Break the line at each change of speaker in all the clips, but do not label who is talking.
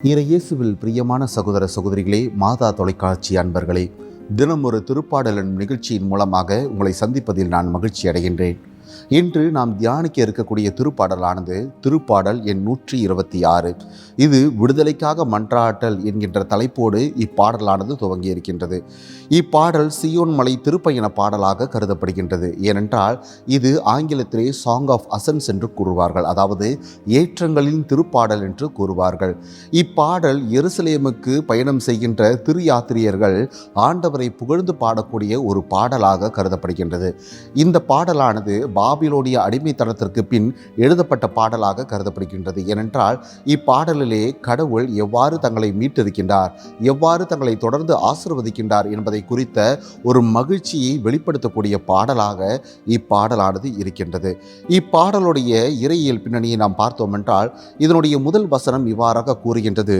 இறையேசுவில் பிரியமான சகோதர சகோதரிகளே மாதா தொலைக்காட்சி அன்பர்களே தினம் ஒரு திருப்பாடல் நிகழ்ச்சியின் மூலமாக உங்களை சந்திப்பதில் நான் மகிழ்ச்சி அடைகின்றேன். இன்று நாம் தியானிக்க இருக்கக்கூடிய திருப்பாடலானது திருப்பாடல் எண் நூற்றி இருபத்தி ஆறு. இது விடுதலைக்காக மன்றாட்டல் என்கின்ற தலைப்போடு இப்பாடலானது துவங்கி இருக்கின்றது இப்பாடல் சியோன் மலை திருப்பயண பாடலாக கருதப்படுகின்றது. ஏனென்றால் இது ஆங்கிலத்திலே சாங் ஆஃப் அசன்ஸ் என்று கூறுவார்கள். அதாவது ஏற்றங்களின் திருப்பாடல் என்று கூறுவார்கள். இப்பாடல் எருசலேமுக்கு பயணம் செய்கின்ற திரு யாத்திரியர்கள் ஆண்டவரை புகழ்ந்து பாடக்கூடிய ஒரு பாடலாக கருதப்படுகின்றது. இந்த பாடலானது பாபிலோனிய அடிமைத்தனத்திற்கு பின் எழுதப்பட்ட பாடலாக கருதப்படுகின்றது. ஏனென்றால் இப்பாடலிலே கடவுள் எவ்வாறு தங்களை மீட்டிருக்கின்றார் எவ்வாறு தங்களை தொடர்ந்து ஆசிர்வதிக்கின்றார் என்பதை குறித்த ஒரு மகிழ்ச்சியை வெளிப்படுத்தக்கூடிய பாடலாக இப்பாடலானது இருக்கின்றது. இப்பாடலுடைய இறையியல் பின்னணியை நாம் பார்த்தோம் என்றால் இதனுடைய முதல் வசனம் இவ்வாறாக கூறுகின்றது.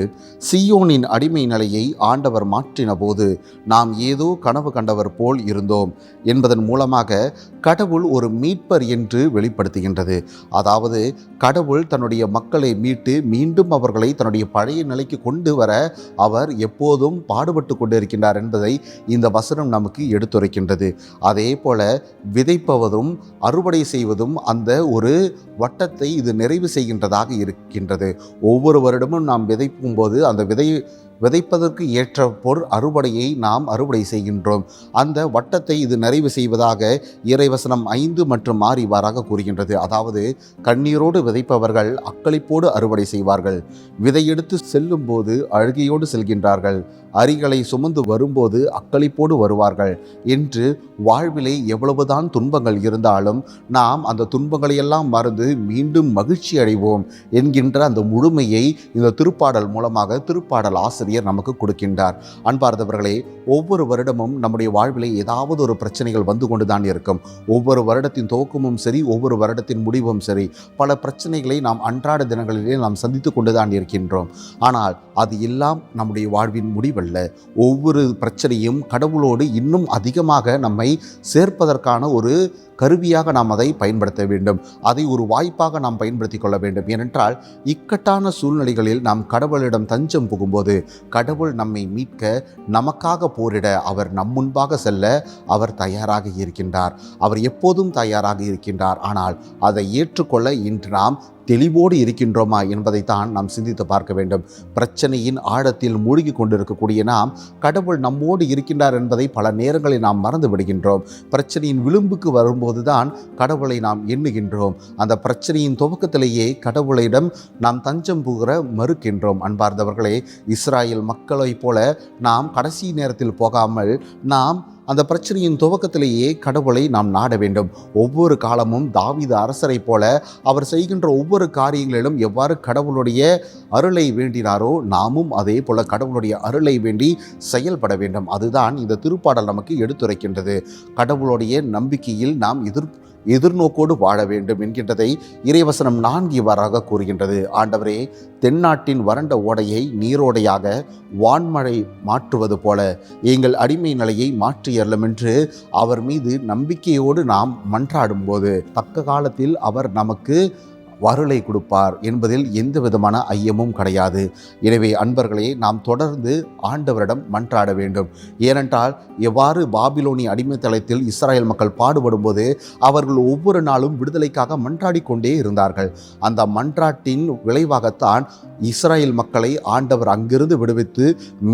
சியோனின் அடிமை நிலையை ஆண்டவர் மாற்றின போது நாம் ஏதோ கனவு கண்டவர் போல் இருந்தோம் என்பதன் மூலமாக கடவுள் ஒரு மீட்பர் என்று வெளிப்படுத்துகின்றது. அதாவது கடவுள் தன்னுடைய மக்களை மீட்டு மீண்டும் அவர்களை தன்னுடைய பழைய நிலைக்கு கொண்டு வர அவர் எப்போதும் பாடுபட்டு கொண்டிருக்கின்றார் என்பதை இந்த வசனம் நமக்கு எடுத்துரைக்கின்றது. அதே போல விதைப்பவதும் அறுவடை செய்வதும் அந்த ஒரு வட்டத்தை இது நிறைவு செய்கின்றதாக இருக்கின்றது. ஒவ்வொரு வருடமும் நாம் விதைக்கும் போது அந்த விதை விதைப்பதற்கு ஏற்ற பொருள் அறுவடையை நாம் அறுவடை செய்கின்றோம். அந்த வட்டத்தை இது நிறைவு செய்வதாக இறைவசனம் ஐந்து மற்றும் ஆறு இவ்வாறாக கூறுகின்றது. அதாவது கண்ணீரோடு விதைப்பவர்கள் அக்களிப்போடு அறுவடை செய்வார்கள். விதையெடுத்து செல்லும் போது அழுகையோடு செல்கின்றார்கள். அரிகளை சுமந்து வரும்போது அக்களிப்போடு வருவார்கள். என்று வாழ்விலே எவ்வளவுதான் துன்பங்கள் இருந்தாலும் நாம் அந்த துன்பங்களையெல்லாம் மறந்து மீண்டும் மகிழ்ச்சி அடைவோம் என்கின்ற அந்த முழுமையை இந்த திருப்பாடல் மூலமாக திருப்பாடல் ஆசிரியர் நமக்கு கொடுக்கின்றார். அன்பார்ந்தவர்களே ஒவ்வொரு வருடமும் நம்முடைய வாழ்விலே ஏதாவது ஒரு பிரச்சனைகள் வந்து கொண்டுதான் இருக்கும். ஒவ்வொரு வருடத்தின் துவக்கமும் சரி ஒவ்வொரு வருடத்தின் முடிவும் சரி பல பிரச்சனைகளை நாம் அன்றாட தினங்களிலே நாம் சந்தித்து கொண்டுதான் இருக்கின்றோம். ஆனால் அது எல்லாம் நம்முடைய வாழ்வின் முடிவல்ல. ஒவ்வொரு பிரச்சனையும் கடவுளோடு இன்னும் அதிகமாக நம்மை சேர்ப்பதற்கான ஒரு கருவியாக நாம் அதை பயன்படுத்த வேண்டும். அதை ஒரு வாய்ப்பாக நாம் பயன்படுத்தி கொள்ள வேண்டும். ஏனென்றால் இக்கட்டான சூழ்நிலைகளில் நாம் கடவுளிடம் தஞ்சம் புகும்போது கடவுள் நம்மை மீட்க நமக்காக போரிட அவர் நம் முன்பாக செல்ல அவர் தயாராக இருக்கின்றார். அவர் எப்போதும் தயாராக இருக்கின்றார். ஆனால் அதை ஏற்றுக்கொள்ள இன்று நாம் தெளிவோடு இருக்கின்றோமா என்பதைத்தான் நாம் சிந்தித்து பார்க்க வேண்டும். பிரச்சனையின் ஆழத்தில் மூழ்கி கொண்டிருக்கக்கூடிய நாம் கடவுள் நம்மோடு இருக்கின்றார் என்பதை பல நேரங்களில் நாம் மறந்து விடுகின்றோம். பிரச்சனையின் விளிம்புக்கு வரும்போதுதான் கடவுளை நாம் எண்ணுகின்றோம். அந்த பிரச்சனையின் துவக்கத்திலேயே கடவுளிடம் நாம் தஞ்சம் புகிற மறுக்கின்றோம். அன்பார்ந்தவர்களே இஸ்ராயல் மக்களைப் போல நாம் கடைசி நேரத்தில் போகாமல் நாம் அந்த பிரச்சனையின் துவக்கத்திலேயே கடவுளை நாம் நாட வேண்டும். ஒவ்வொரு காலமும் தாவித அரசரைப் போல அவர் செய்கின்ற ஒவ்வொரு காரியங்களிலும் எவ்வாறு கடவுளுடைய அருளை வேண்டினாரோ நாமும் அதே போல கடவுளுடைய அருளை வேண்டி செயல்பட வேண்டும். அதுதான் இந்த திருப்பாடல் நமக்கு எடுத்துரைக்கின்றது. கடவுளுடைய நம்பிக்கையில் நாம் எதிர் எதிர்நோக்கோடு வாழ வேண்டும் என்கின்றதை இறைவசனம் நான்கு இவ்வாறாக கூறுகின்றது. ஆண்டவரே தென்னாட்டின் வறண்ட ஓடையை நீரோடையாக வான்மழை மாற்றுவது போல எங்கள் அடிமை நிலையை மாற்றியறலும் என்று அவர் மீது நம்பிக்கையோடு நாம் மன்றாடும்போது தக்க காலத்தில் அவர் நமக்கு வருளை கொடுப்பார் என்பதில் எந்த விதமான ஐயமும் கிடையாது. எனவே அன்பர்களே நாம் தொடர்ந்து ஆண்டவரிடம் மன்றாட வேண்டும். ஏனென்றால் எவ்வாறு பாபிலோனி அடிமைத்தளத்தில் இஸ்ராயல் மக்கள் பாடுபடும்போது அவர்கள் ஒவ்வொரு நாளும் விடுதலைக்காக மன்றாடி கொண்டே இருந்தார்கள். அந்த மன்றாட்டின் விளைவாகத்தான் இஸ்ராயல் மக்களை ஆண்டவர் அங்கிருந்து விடுவித்து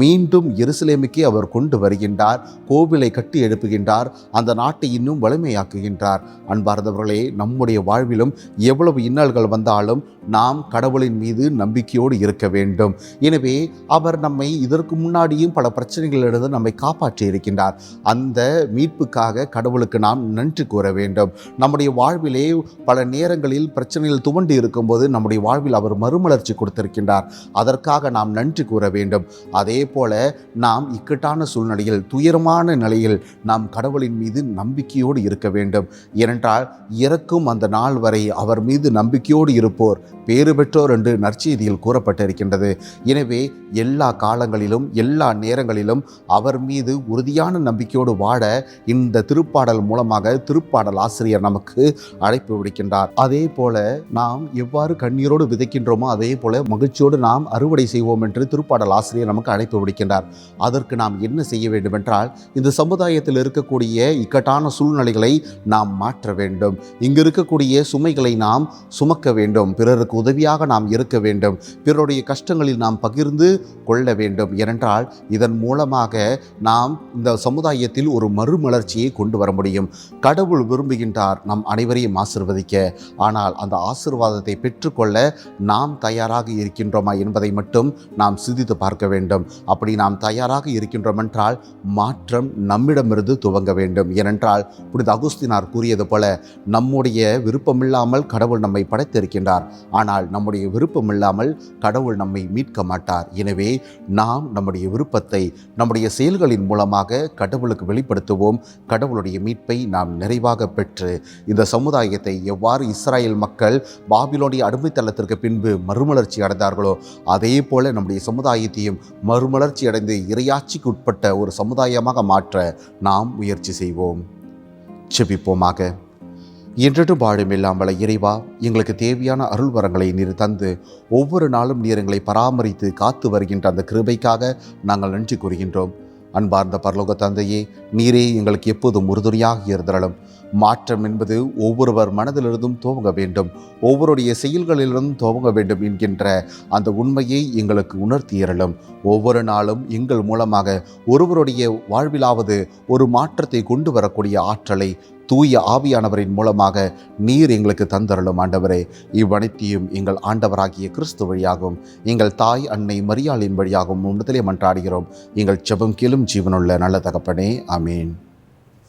மீண்டும் எருசலேமுக்கே அவர் கொண்டு வருகின்றார் கோவிலை கட்டி எழுப்புகின்றார் அந்த நாட்டை இன்னும் வலிமையாக்குகின்றார். அன்பார்ந்தவர்களே நம்முடைய வாழ்விலும் எவ்வளவு இன்னல்கள் வந்தாலும் நாம் கடவுளின் மீது நம்பிக்கையோடு இருக்க வேண்டும். எனவே அவர் நம்மை இதற்கு முன்னாடியும் பல பிரச்சனைகளிலிருந்து நம்மை காப்பாற்றி இருக்கின்றார். அந்த மீட்புக்காக கடவுளுக்கு நாம் நன்றி கூற வேண்டும். நம்முடைய வாழ்விலே பல நேரங்களில் பிரச்சனைகள் துவண்டு இருக்கும்போது நம்முடைய வாழ்வில் அவர் மறுமலர்ச்சி கொடுத்திருக்கின்றார். அதற்காக நாம் நன்றி கூற வேண்டும். அதே போல நாம் இக்கட்டான சூழ்நிலையில் துயரமான நிலையில் நாம் கடவுளின் மீது நம்பிக்கையோடு இருக்க வேண்டும். ஏனென்றால் இறக்கும் அந்த நாள் வரை அவர் மீது நம்பிக்கை நம்பிக்கையோடு இருப்போர் பேறு பெற்றோர் என்று நற்செய்தியில் கூறப்பட்டிருக்கின்றது. எனவே எல்லா காலங்களிலும் எல்லா நேரங்களிலும் அவர் மீது உறுதியான நம்பிக்கையோடு வாழ இந்த திருப்பாடல் மூலமாக திருப்பாடல் ஆசிரியர் நமக்கு அழைப்பு விடுக்கின்றார். அதே போல நாம் எவ்வாறு கண்ணீரோடு விதைக்கின்றோமோ அதே போல மகிழ்ச்சியோடு நாம் அறுவடை செய்வோம் என்று திருப்பாடல் ஆசிரியர் நமக்கு அழைப்பு விடுக்கின்றார். அதற்கு நாம் என்ன செய்ய வேண்டும் என்றால் இந்த சமுதாயத்தில் இருக்கக்கூடிய இக்கட்டான சூழ்நிலைகளை நாம் மாற்ற வேண்டும். இங்கு இருக்கக்கூடிய சுமைகளை நாம் சுமக்க வேண்டும். பிறருக்கு உதவியாக நாம் இருக்க வேண்டும். பிறருடைய கஷ்டங்களில் நாம் பகிர்ந்து கொள்ள வேண்டும். ஏனென்றால் இதன் மூலமாக நாம் இந்த சமுதாயத்தில் ஒரு மறுமலர்ச்சியை கொண்டு வர முடியும். கடவுள் விரும்புகின்றார் நம் அனைவரையும் ஆசிர்வதிக்க. ஆனால் அந்த ஆசிர்வாதத்தை பெற்றுக்கொள்ள நாம் தயாராக இருக்கின்றோமா என்பதை மட்டும் நாம் சிந்தித்து பார்க்க வேண்டும். அப்படி நாம் தயாராக இருக்கின்றோம் என்றால் மாற்றம் நம்மிடமிருந்து துவங்க வேண்டும். ஏனென்றால் புனித அகுஸ்தினார் கூறியது போல நம்முடைய விருப்பமில்லாமல் கடவுள் நம்மை அழைத்திருக்கின்றார் ஆனால் நம்முடைய விருப்பமில்லாமல் கடவுள் நம்மை மீட்க மாட்டார். எனவே நாம் நம்முடைய விருப்பத்தை நம்முடைய செயல்களின் மூலமாக கடவுளுக்கு வெளிப்படுத்துவோம். கடவுளுடைய மீட்பை நாம் நிறைவாக பெற்று இந்த சமுதாயத்தை எவ்வாறு இஸ்ராயேல் மக்கள் பாபிலோடைய அடிமைத்தளத்திற்கு பின்பு மறுமலர்ச்சி அடைந்தார்களோ அதே போல நம்முடைய சமுதாயத்தையும் மறுமலர்ச்சி அடைந்து இரையாட்சிக்கு உட்பட்ட ஒரு சமுதாயமாக மாற்ற நாம் முயற்சி செய்வோம். செபிப்போமாக என்றும் வாழும் இறைவா எங்களுக்கு தேவையான அருள் வரங்களை நீர் தந்து ஒவ்வொரு நாளும் நீர் எங்களை பராமரித்து காத்து வருகின்ற அந்த கிருபைக்காக நாங்கள் நன்றி கூறுகின்றோம். அன்பார்ந்த பரலோக தந்தையே நீரே எங்களுக்கு எப்போதும் உறுதுணையாக இருந்தரலும் மாற்றம் என்பது ஒவ்வொருவர் மனதிலிருந்தும் துவங்க வேண்டும். ஒவ்வொருடைய செயல்களிலிருந்தும் துவங்க வேண்டும் என்கின்ற அந்த உண்மையை எங்களுக்கு உணர்த்தியறலும் ஒவ்வொரு நாளும் எங்கள் மூலமாக ஒருவருடைய வாழ்விலாவது ஒரு மாற்றத்தை கொண்டு வரக்கூடிய ஆற்றலை தூய ஆவியானவரின் மூலமாக நீர் எங்களுக்கு தந்தருளும் ஆண்டவரே. இவ்வனைத்தையும் எங்கள் ஆண்டவராகிய கிறிஸ்து வழியாகவும் எங்கள் தாய் அன்னை மரியாளின் வழியாகவும் உன்னதிலே மன்றாடுகிறோம். எங்கள் செபம் கீழும் ஜீவனுள்ள நல்ல தகப்பனே. அமீன்